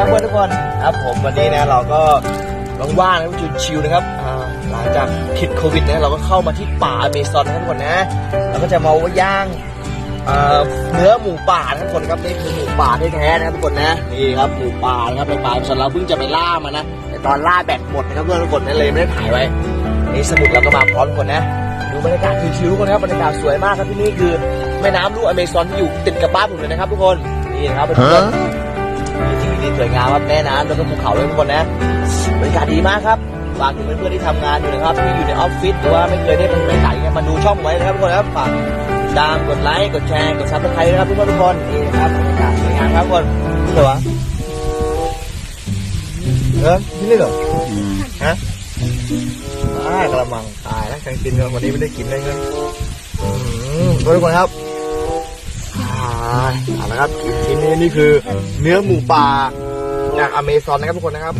ครับเพื่อนทุกคนครับผมวันนี้นะเราก็ว่างๆนะครับชิวๆนะครับหลังจากคิดโควิดนะเราก็เข้ามาที่ป่าอเมซอนนะครับทุกคนนะเราก็จะมาว่าย่างเนื้อหมูป่าทุกคนครับนี่คือหมูป่าแท้ๆนะครับทุกคนนะนี่ครับหมูป่านะครับในป่าอเมซอนเราเพิ่งจะไปล่ามานะแต่ตอนล่าแบตหมดนะครับเพื่อนทุกคนนะเลยไม่ได้ถ่ายไว้นี่สมุดเราก็มาพร้อมทุกคนนะ ดูบรรยากาศชิวๆทุกคนครับบรรยากาศสวยมากครับที่นี่คือแม่น้ำลูกอเมซอนที่อยู่ติดกับบ้านผมเลยนะครับทุกคนนี่นะครับเพื่อน มีที่ที่สวยงามครับแม่น้ำแล้วก็ภูเขาด้วยทุกคนนะบรรยากาศดีมากครับฝากถึงเพื่อนๆที่ทำงานอยู่นะครับที่อยู่ในออฟฟิศหรือว่าไม่เคยได้ไปไหนเนี่ยมาดูช่องไว้นะครับทุกคนครับฝากตามกดไลค์กดแชร์กดซับสไครต์นะครับทุกคนทุกคนนี่นะครับบรรยากาศสวยงามครับทุกคนนี่เหรอวะเออนี่เหรอฮะอ่ากระมังตายแล้วกางกินวันนี้ไม่ได้กินเลยเงินอืมทุกคนครับ เอาละครับชิ้นนี้นี่คือเนื้อหมูป่าจากอเมซอนนะครับทุกคนนะครับ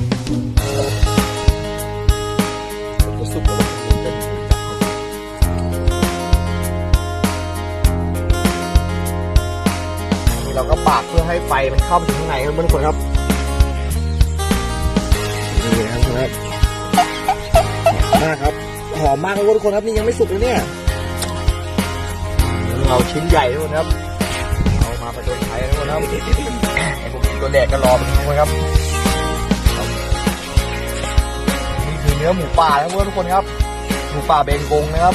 จะซุกับมันเราก็ปากเพื่อให้ไฟมันเข้าไปถึงข้างในครับทุกคนครับนี่นะครับนครับมากครับหอมมากครับทุกคนครับนี่ยังไม่สุกเลยเนี่ย เราชิ้นใหญ่ทุกคนครับ นะครับไอ้พวกนี้ตัวแดกก็รอมันทุกคนครับ นี่คือเนื้อหมูป่านะครับทุกคนครับ หมูป่าเบงกงนะครับ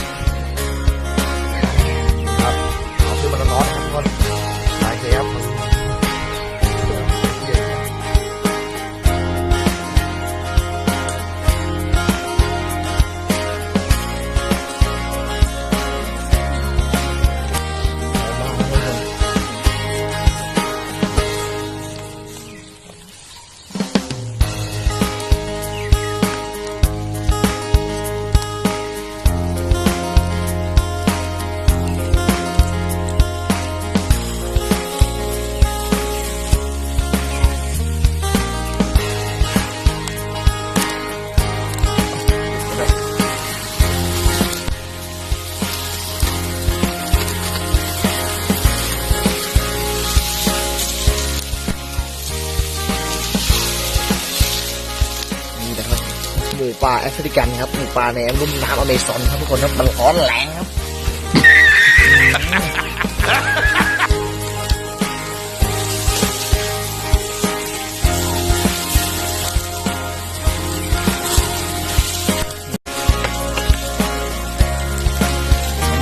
มูป่าแอฟริกันครับหมูป่าในลุ่มน้ำอเมซอนครับทุกคนครับมันร้อนแรงครับ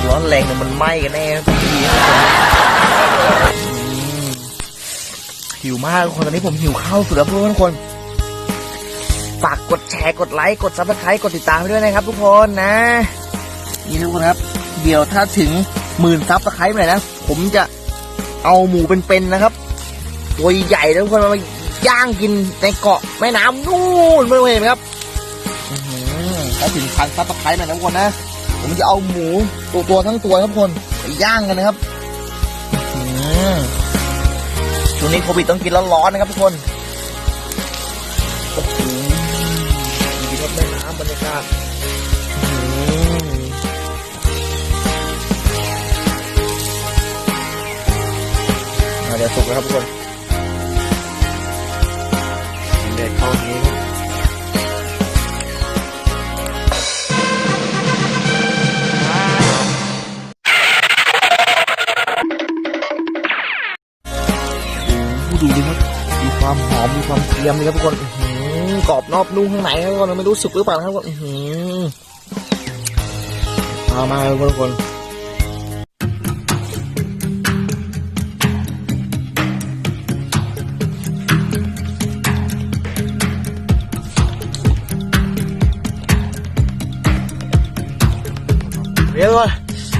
ร้อนแรงเนี่ยมันไหม้กันแน่ทุกทีครับอืมหิวมากทุกคนตอนนี้ผมหิวข้าวสุดแล้วเพื่อนทุกคน ฝากกดแชร์กดไลค์กดซับสไครต์กดติดตามให้ด้วยนะครับ ทุกคนนะ นี่ทุกคนครับ เดี๋ยวถ้าถึงหมื่นซับสไครต์เมื่อไหร่นะ ผมจะเอาหมูเป็นๆนะครับ ตัวใหญ่นะทุกคนมาย่างกินในเกาะแม่น้ำนู่นไม่เห็นไหมครับถ้าถึงพันซับสไครต์หน่อยนะทุกคนนะผมจะเอาหมูตัวตัวทั้งตัวครับทุกคนไปย่างกันนะครับช่วงนี้โควิดต้องกินร้อนๆนะครับทุกคนโอ้โห ครับแม่น้ำบรรยากาศอืมอะเดี๋ยวสุกแล้วครับทุกคนเด็ดเข้าทีนี้ครับโอ้โหดูดิครับ มีความหอม มีความเทียมเลยครับทุกคนอื้อหือ กรอบนอกนุ่มข้างในครับทุกคนไม่รู้สุกหรือเปล่าครับทุกคนอื้อหือมามาครับทุกคนเรียกว่า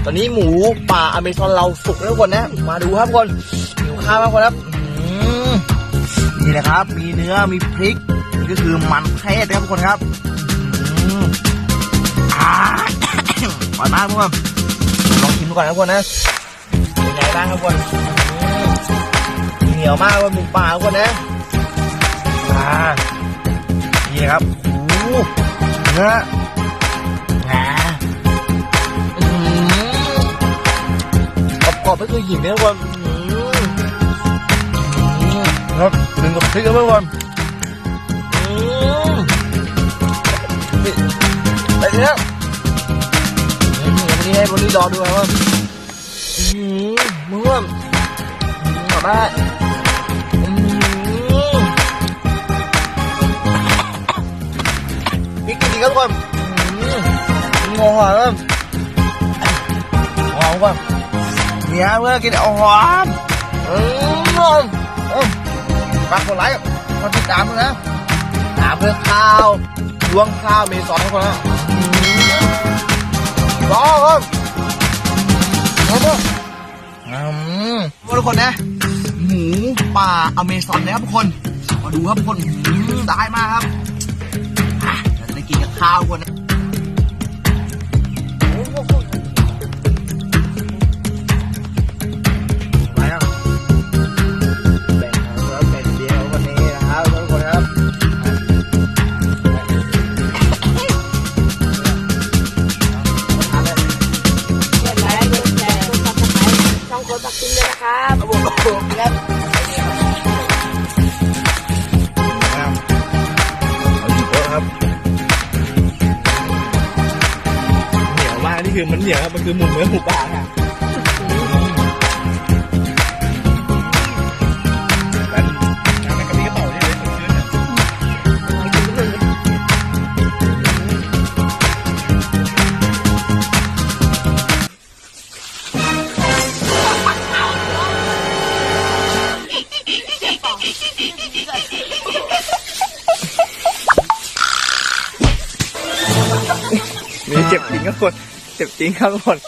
ตอนนี้หมูป่าอเมซอนเราสุกแล้วทุกคนนะ มาดูครับทุกคนหิวข้าวมากคนครับอื้อหือนี่นะครับ มีเนื้อมีพริก นี่ก็คือมันเทศนะครับทุกคนครับอือ่าอร่อยมากทุกคนลองชิมดูก่อนนะทุกคนนะเป็นไงบ้างครับทุกคนเหนียวมากว่าหมูป่าทุกคนนะอ่านี่ครับโอ้เนื้ออ่าอืมกรอบๆไม่เคยหินเลยทุกคนครับถึงกับพริกแล้วทุกคน เนี้ยวันนี้ให้วันนี้รอดูครับว่าอืมมึงว่าอืมกลับบ้านอืมนี่กินดีครับทุกคนอืมงอหอยครับหอมกว่าเนี่ยเมื่อกินเอาหอมอืมอืมฝากกดไลค์กดติดตามด้วยนะหามเพื่อข้าว ล้วงข้าวเมซอนทุกคนละรอครับครับผมอืมทุกคนนะ หมูป่าอเมซอนนะครับทุกคน มาดูครับทุกคนอืมได้มากครับจะได้กินกับข้าวกคนนะ คือมันเหนียวครับมันคือหมูเนื้อหมูป่าค่ะแล้วน้ำมันกระปี้กระเป๋าเนี่ยเลยสดชื่นอะมีเจ็บจริงครับคน เจ็บจริงครับทุกคน